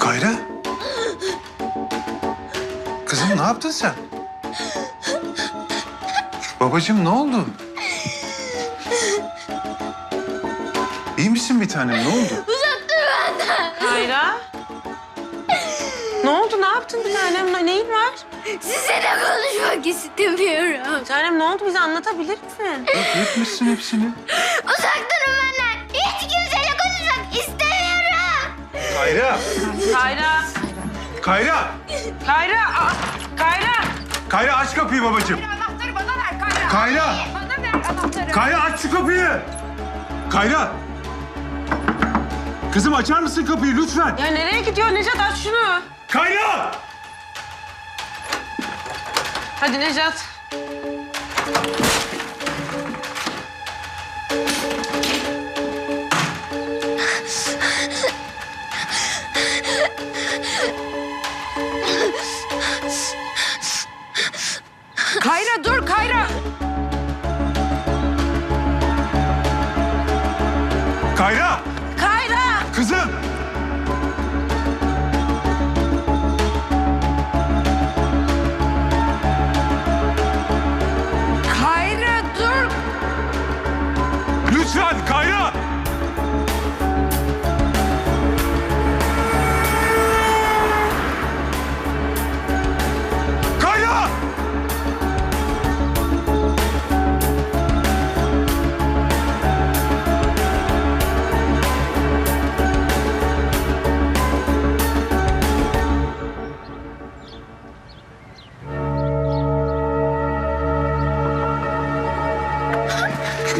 Kayra. Kızım ne yaptın sen? Babacığım ne oldu? İyi misin bir tanem ne oldu? Kayra. Ne oldu? Ne yaptın bir tanem? Ne- Neyin var? Sizinle konuşmak istemiyorum. Bir tanem ne oldu? Bize anlatabilir misin? Bak yetmişsin hepsini. Kayra. Kayra. Kayra. Kayra. Aa, Kayra. Kayra aç kapıyı babacığım. Anahtarı bana ver Kayra. Kayra. Bana ver anahtarı. Kayra aç şu kapıyı. Kayra. Kızım açar mısın kapıyı lütfen? Ya nereye gidiyor Necat? Aç şunu. Kayra. Hadi Necat.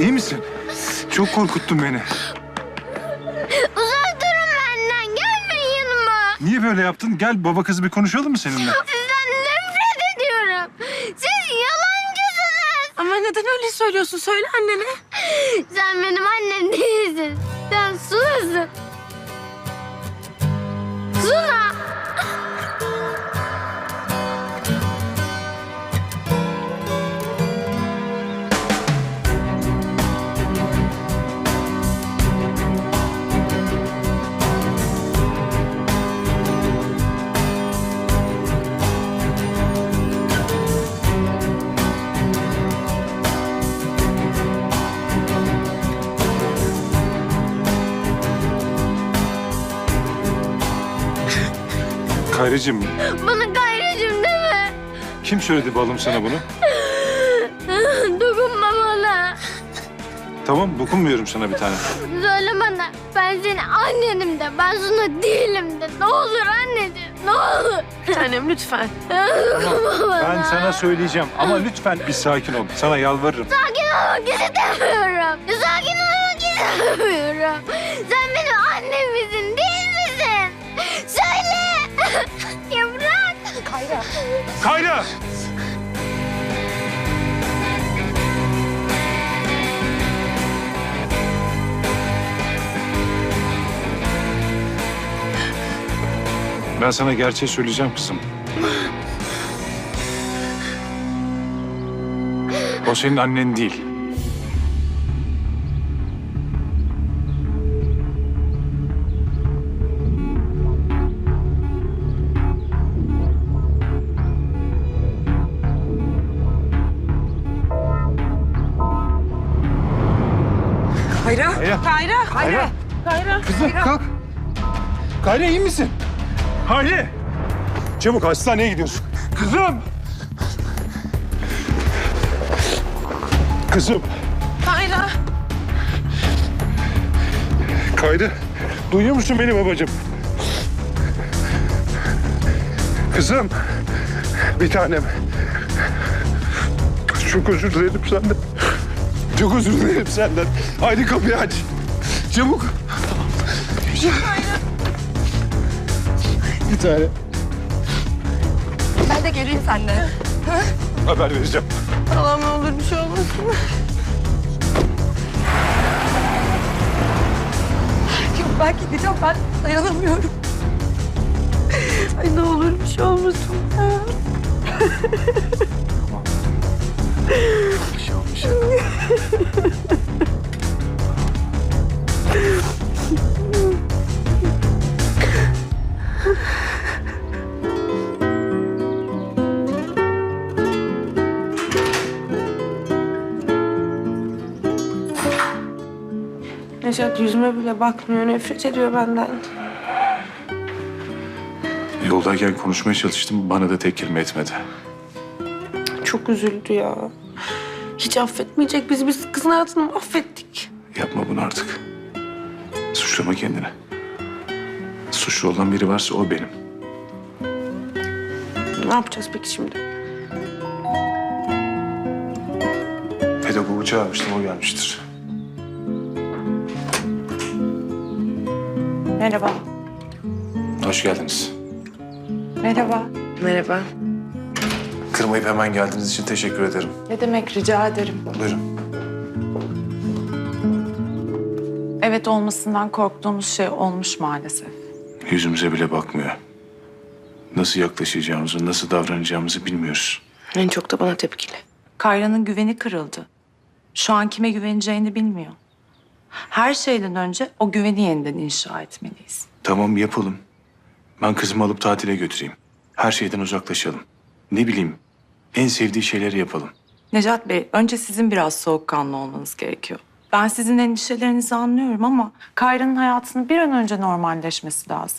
İyi misin? Çok korkuttun beni. Uzak durun benden. Gelmeyin yanıma. Niye böyle yaptın? Gel baba kız bir konuşalım mı seninle? Sizden nefret ediyorum. Siz yalancısınız. Ama neden öyle söylüyorsun? Söyle annene. Sen benim annem değilsin. Sen Suna'sın. Suna. Kayracığım Bana gayrıcım deme. kim söyledi balım sana bunu? Dokunma bana. Tamam dokunmuyorum sana bir tane. Söyle bana. Ben senin annenim de. Ben Suna değilim de. Ne olur anneciğim. Ne olur. Bir tanem lütfen. Ben sana söyleyeceğim ama lütfen bir sakin ol. Sana yalvarırım. Sakin olmak istemiyorum. Sakin olmak istemiyorum. Sen benim annem misin değil. ya bırak. Kayra. Kayra! Ben sana gerçeği söyleyeceğim kızım. O senin annen değil. Kayra. Kayra. Kayra. Kayra. Kızım kalk. Kayra iyi misin? Hayri. Çabuk hastaneye gidiyorsun. Kızım. Kızım. Kayra. Kayra. Duyuyor musun beni babacığım? Kızım. Bir tanem. Çok özür dilerim senden. Çok özür dilerim senden. Haydi kapıyı aç. Çabuk. Bir tane. Ben de geleyim seninle. Haber vereceğim. Allah'ım ne olur bir şey olmasın. Yok ben gideceğim ben dayanamıyorum. Ay ne olur bir şey olmasın. Şey. gitmiş. Neşet yüzüme bile bakmıyor, nefret ediyor benden. Yoldayken konuşmaya çalıştım, bana da tek kelime etmedi. Çok üzüldü ya. Hiç affetmeyecek bizi. Biz kızın hayatını mahvettik. Yapma bunu artık. Suçlama kendini. Suçlu olan biri varsa o benim. Ne yapacağız peki şimdi? Pedagogu çağırmıştım, o gelmiştir. Merhaba. Hoş geldiniz. Merhaba. Merhaba. Kırmayıp hemen geldiğiniz için teşekkür ederim. Ne demek rica ederim. Buyurun. Evet olmasından korktuğumuz şey olmuş maalesef. Yüzümüze bile bakmıyor. Nasıl yaklaşacağımızı, nasıl davranacağımızı bilmiyoruz. En çok da bana tepkili. Kayra'nın güveni kırıldı. Şu an kime güveneceğini bilmiyor. Her şeyden önce o güveni yeniden inşa etmeliyiz. Tamam yapalım. Ben kızımı alıp tatile götüreyim. Her şeyden uzaklaşalım. Ne bileyim, en sevdiği şeyleri yapalım. Necat Bey, önce sizin biraz soğukkanlı olmanız gerekiyor. Ben sizin endişelerinizi anlıyorum ama Kayra'nın hayatının bir an önce normalleşmesi lazım.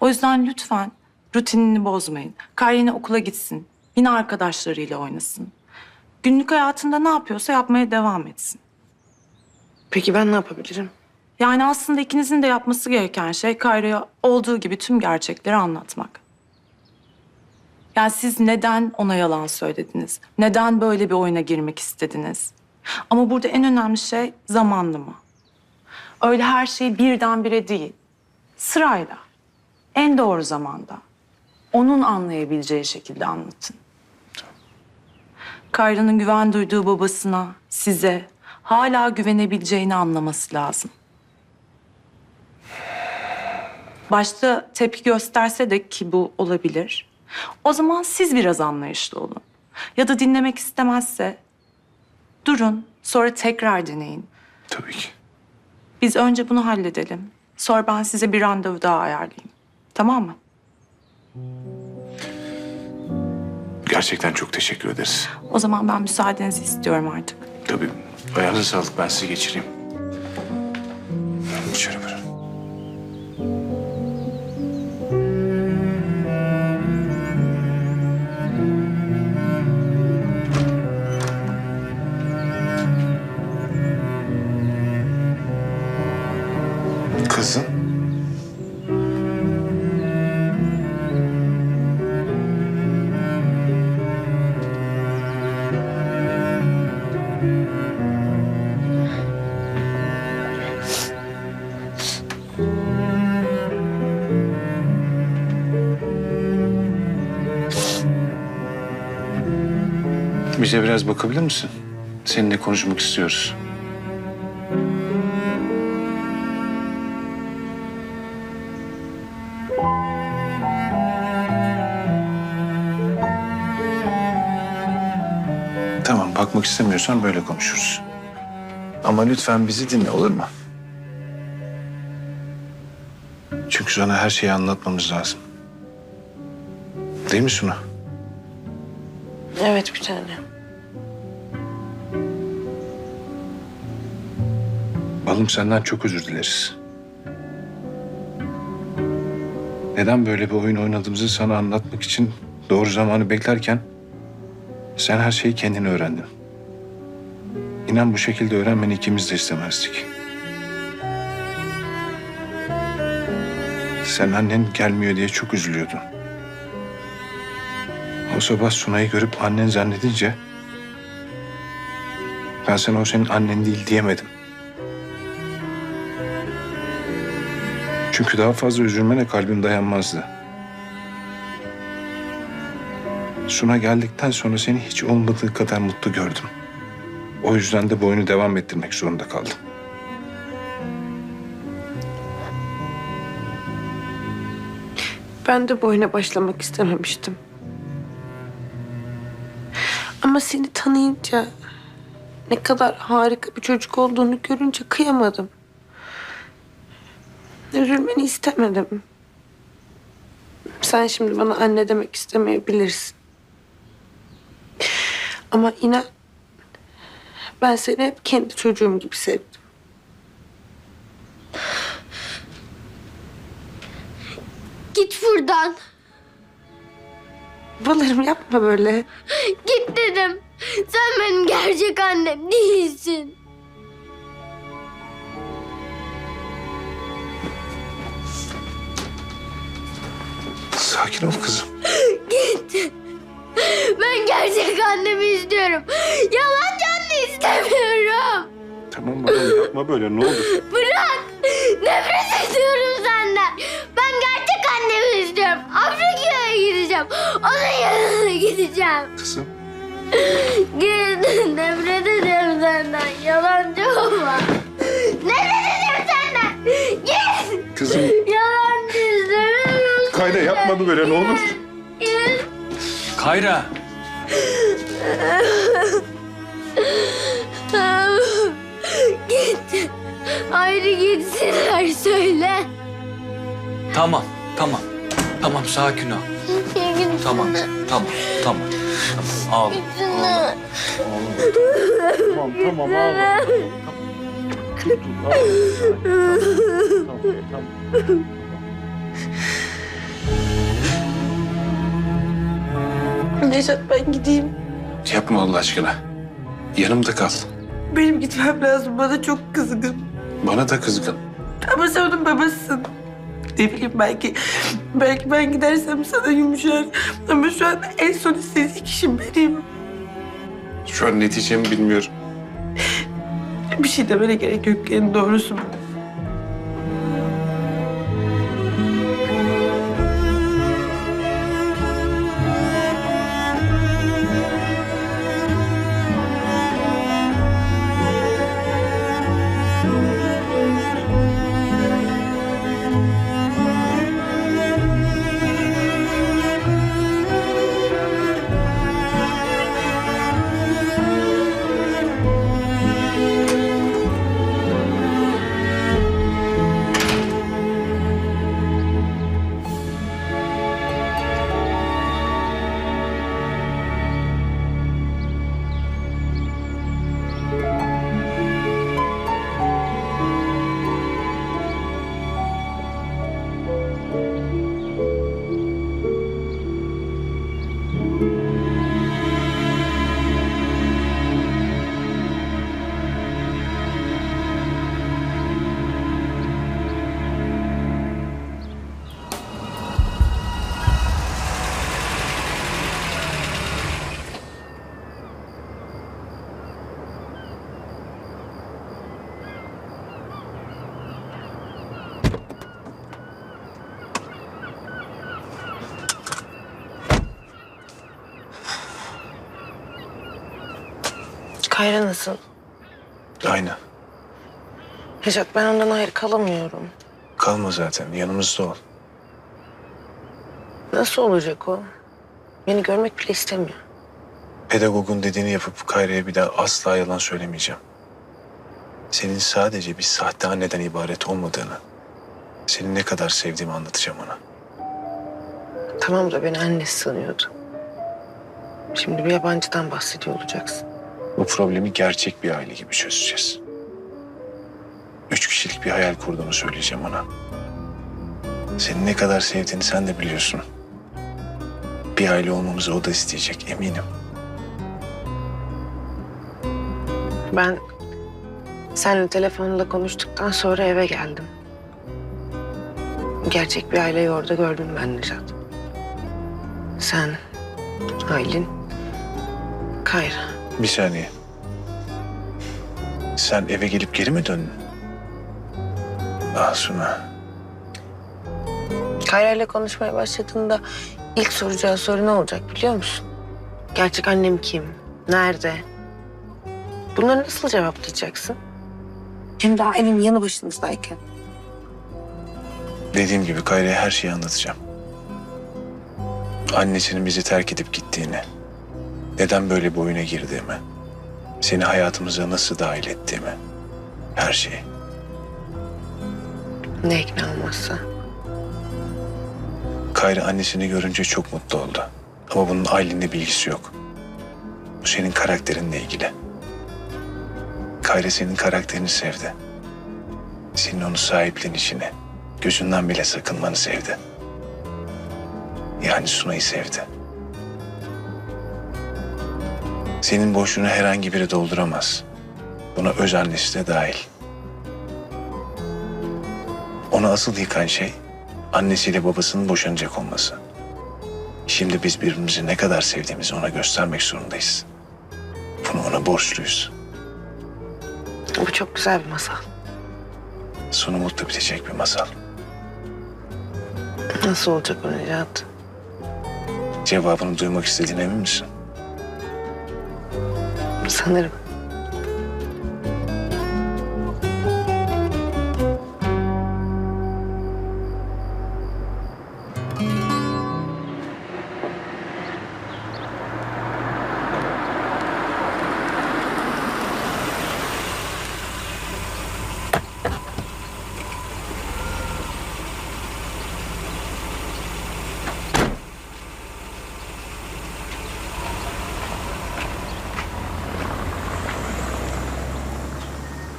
O yüzden lütfen rutinini bozmayın. Kayra yine okula gitsin. Yine arkadaşlarıyla oynasın. Günlük hayatında ne yapıyorsa yapmaya devam etsin. Peki ben ne yapabilirim? Yani aslında ikinizin de yapması gereken şey Kayra'ya olduğu gibi tüm gerçekleri anlatmak. Yani siz neden ona yalan söylediniz? Neden böyle bir oyuna girmek istediniz? Ama burada en önemli şey zamanlama. Öyle her şeyi birdenbire değil. Sırayla. En doğru zamanda. Onun anlayabileceği şekilde anlatın. Kayra'nın güven duyduğu babasına, size hala güvenebileceğini anlaması lazım. Başta tepki gösterse de ki bu olabilir. O zaman siz biraz anlayışlı olun. Ya da dinlemek istemezse durun, sonra tekrar deneyin. Tabii ki. Biz önce bunu halledelim. Sonra ben size bir randevu daha ayarlayayım. Tamam mı? Gerçekten çok teşekkür ederiz. O zaman ben müsaadenizi istiyorum artık. Tabii. Ayağınıza sağlık. Ben sizi geçireyim. Şöyle buyurun. Bize biraz bakabilir misin? Seninle konuşmak istiyoruz. Tamam, bakmak istemiyorsan böyle konuşuruz. Ama lütfen bizi dinle, olur mu? Çünkü sana her şeyi anlatmamız lazım. Değil mi Suna? Evet bir tane. Balım senden çok özür dileriz. Neden böyle bir oyun oynadığımızı sana anlatmak için doğru zamanı beklerken sen her şeyi kendin öğrendin. İnan bu şekilde öğrenmeni ikimiz de istemezdik. Sen annen gelmiyor diye çok üzülüyordun. O sabah Sunay'ı görüp annen zannedince ben sana o senin annen değil diyemedim. Çünkü daha fazla üzülmene kalbim dayanmazdı. Suna geldikten sonra seni hiç olmadığı kadar mutlu gördüm. O yüzden de bu devam ettirmek zorunda kaldım. Ben de bu başlamak istememiştim. Ama seni tanıyınca ne kadar harika bir çocuk olduğunu görünce kıyamadım. Üzülmeni istemedim. Sen şimdi bana anne demek istemeyebilirsin. Ama inan ben seni hep kendi çocuğum gibi sevdim. Git buradan. Balarım yapma böyle. Git dedim. Sen benim gerçek annem değilsin. Sakin ol kızım. Git. Ben gerçek annemi istiyorum. Yalancı anne istemiyorum. Tamam babam yapma böyle ne olur. Bırak. Nefret ediyorum senden. Ben gerçek annemi istiyorum. Afrika'ya gideceğim. Onun yanına gideceğim. Kızım. Git. Yapma böyle ne olur. Kayra. Git. Ayrı gitsinler söyle. Tamam, tamam. Tamam, sakin ol. Tamam, tamam, tamam. Tamam, ağlama. Gitsinler. Tamam tamam ağlama. Necat ben gideyim. Yapma Allah aşkına. Yanımda kal. Benim gitmem lazım. Bana çok kızgın. Bana da kızgın. Ama sen onun babasısın. Ne bileyim belki, belki ben gidersem sana yumuşar. Ama şu an en son istediği kişi benim. Şu an ne diyeceğimi bilmiyorum. Bir şey demene gerek yok. En doğrusu bu. Kayra nasıl? Aynı. Necat ben ondan ayrı kalamıyorum. Kalma zaten yanımızda ol. Nasıl olacak o? Beni görmek bile istemiyor. Pedagogun dediğini yapıp Kayra'ya bir daha asla yalan söylemeyeceğim. Senin sadece bir sahte anneden ibaret olmadığını, seni ne kadar sevdiğimi anlatacağım ona. Tamam da beni annesi sanıyordu. Şimdi bir yabancıdan bahsediyor olacaksın. Bu problemi gerçek bir aile gibi çözeceğiz. Üç kişilik bir hayal kurduğunu söyleyeceğim ona. Seni ne kadar sevdiğini sen de biliyorsun. Bir aile olmamızı o da isteyecek eminim. Ben seninle telefonla konuştuktan sonra eve geldim. Gerçek bir aileyi orada gördüm ben Necat. Sen, Aylin, Kayra. Bir saniye. Sen eve gelip geri mi döndün? Suna. Kayra ile konuşmaya başladığında ilk soracağı soru ne olacak biliyor musun? Gerçek annem kim? Nerede? Bunları nasıl cevaplayacaksın? Hem daha evin yanı başınızdayken. Dediğim gibi Kayra'ya her şeyi anlatacağım. Annesinin bizi terk edip gittiğini, neden böyle bir oyuna girdiğimi, seni hayatımıza nasıl dahil ettiğimi, her şeyi. Ne ikna olmazsa. Kayra annesini görünce çok mutlu oldu. Ama bunun Aylin'le bilgisi yok. Bu senin karakterinle ilgili. Kayra senin karakterini sevdi. Senin onu sahiplenişini, gözünden bile sakınmanı sevdi. Yani Sunay'ı sevdi. Senin boşluğunu herhangi biri dolduramaz. Buna öz annesi de dahil. Onu asıl yıkan şey annesiyle babasının boşanacak olması. Şimdi biz birbirimizi ne kadar sevdiğimizi ona göstermek zorundayız. Bunu ona borçluyuz. Bu çok güzel bir masal. Sonu mutlu bitecek bir masal. Nasıl olacak o Necat? Cevabını duymak istediğine emin misin? Sanırım.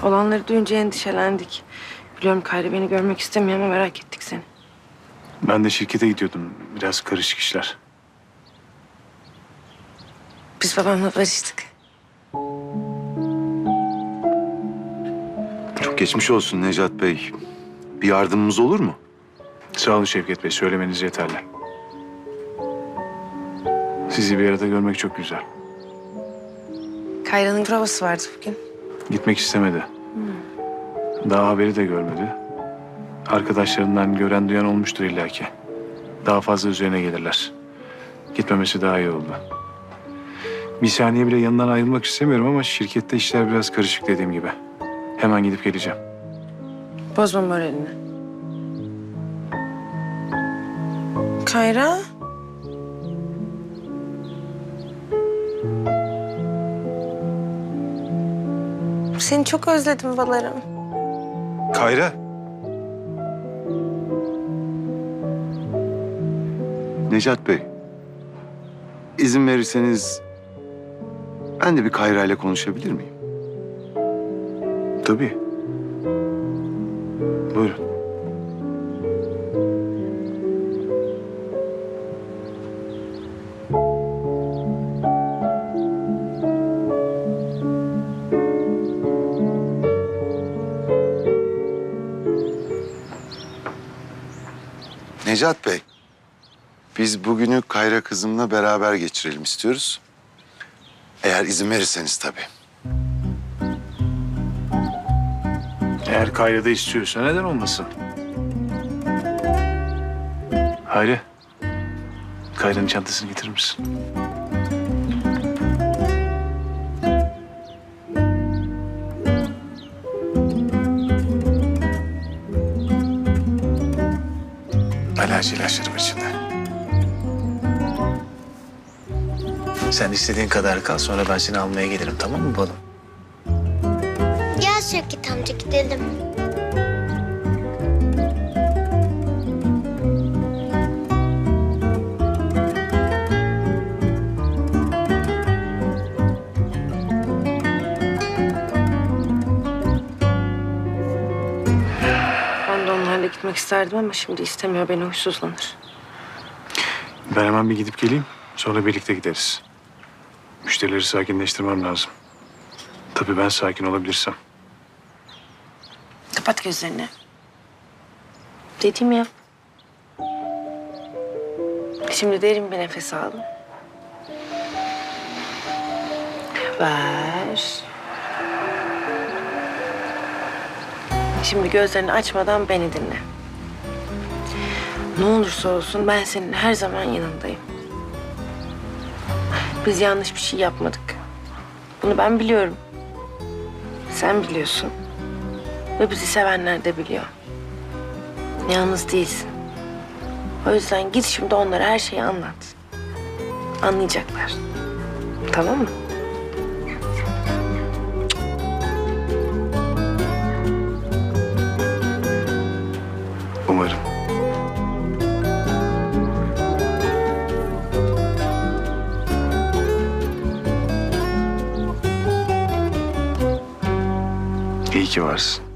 Olanları duyunca endişelendik. Biliyorum Kayra beni görmek istemiyor ama merak ettik seni. Ben de şirkete gidiyordum. Biraz karışık işler. Biz babamla barıştık. Çok geçmiş olsun Necat Bey. Bir yardımımız olur mu? Sağ olun Şevket Bey. Söylemeniz yeterli. Sizi bir arada görmek çok güzel. Kayra'nın provası vardı bugün. Gitmek istemedi. Daha haberi de görmedi. Arkadaşlarından gören duyan olmuştur illaki. Daha fazla üzerine gelirler. Gitmemesi daha iyi oldu. Bir saniye bile yanından ayrılmak istemiyorum ama şirkette işler biraz karışık dediğim gibi. Hemen gidip geleceğim. Bozma moralini. Kayra? Seni çok özledim balarım. Kayra. Necat Bey. izin verirseniz ben de bir Kayra ile konuşabilir miyim? Tabii. Necat Bey. Biz bugünü Kayra kızımla beraber geçirelim istiyoruz. Eğer izin verirseniz tabii. Eğer Kayra'da istiyorsa neden olmasın? Hayri. Kayra'nın çantasını getirir misin? İlaçlarım içinde. Sen istediğin kadar kal. Sonra ben seni almaya gelirim tamam mı balım? Gel Şevket amca gidelim. Gitmek isterdim ama şimdi istemiyor. Beni huysuzlanır. Ben hemen bir gidip geleyim. Sonra birlikte gideriz. Müşterileri sakinleştirmem lazım. Tabii ben sakin olabilirsem. Kapat gözlerini. Dedim ya. Şimdi derin bir nefes al. Ver. Şimdi gözlerini açmadan beni dinle. Ne olursa olsun ben senin her zaman yanındayım. Biz yanlış bir şey yapmadık. Bunu ben biliyorum. Sen biliyorsun. Ve bizi sevenler de biliyor. Yalnız değilsin. O yüzden git şimdi onlara her şeyi anlat. Anlayacaklar. Tamam mı? İyi